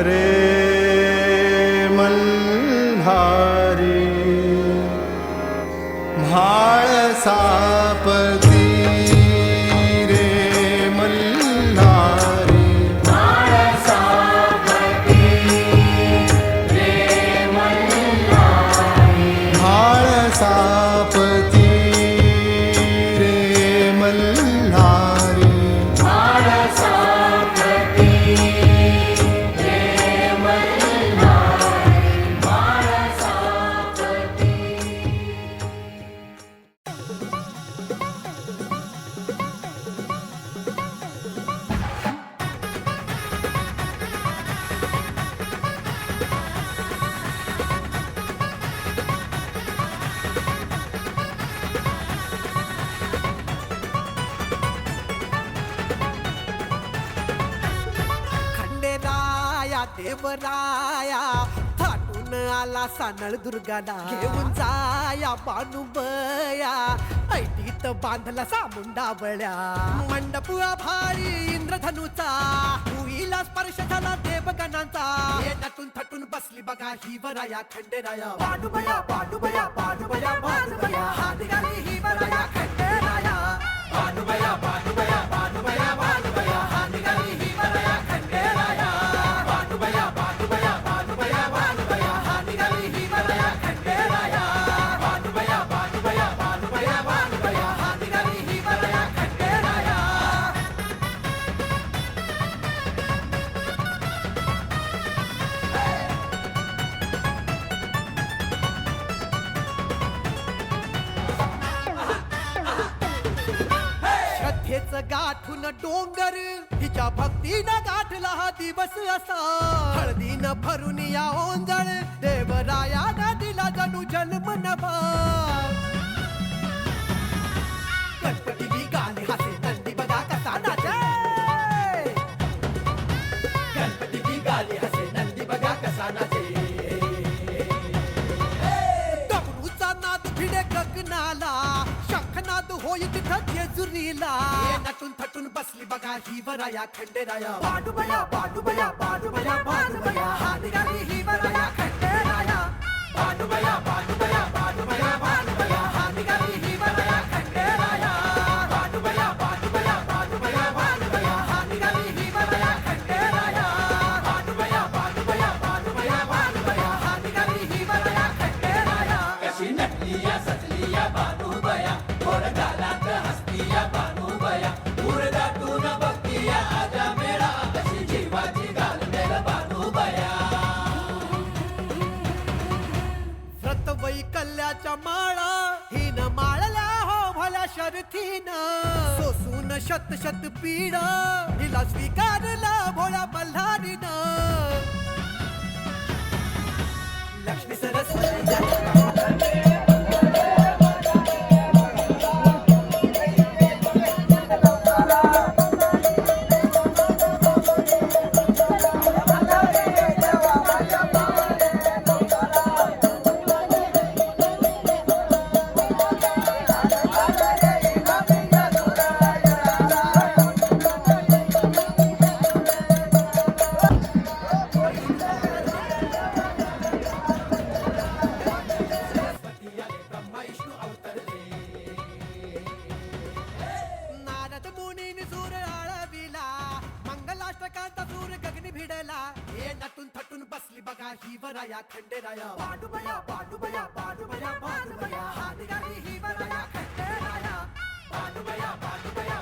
प्रेमल्हा देवराया थाटून आला सानळ दुर्गाला. घेऊन जाया बानुबया ऐटीत बांधला सामुंडा बळ्या. मंडप भारी इंद्रधनुचा भुईला स्पर्श झाला देवगणांचा. हे नटून थटून बसली बघा ही वराया खंडेराया. बानुबया बानुबया बानुबया. श्रद्धेच गाठून डोंगर. हिच्या भक्तीनं गाठला हा दिवस असा. हळदीनं भरून या ओंजळ. देवरायानं दिला जणू जन्म नवा गणपती गाणे हासे नंदी बघा कसा नाचे गणपती गाणे नंदी बघा कसा नाचे नाद भिडे गगनाला. शंखनाद होई तिथं जेजुरीला. नटून थटून बसली बघा ही वराया खंडेराया. बाडूबया बाडूबया बाडूबया बाडूबया हात घाली ही वराया खंडेराया. माळा हिन माळल्या हो भल्या शर्थीनं सोसून शत शत पीडा हिला स्वीकारला भोळ्या హీవరాయ ఖండేరాయ. పాడుబయ పాడుబయ పాడుబయ పాడుబయ హాదిగారి హీవరాయ ఖండేరాయ. పాడుబయ పాడుబయ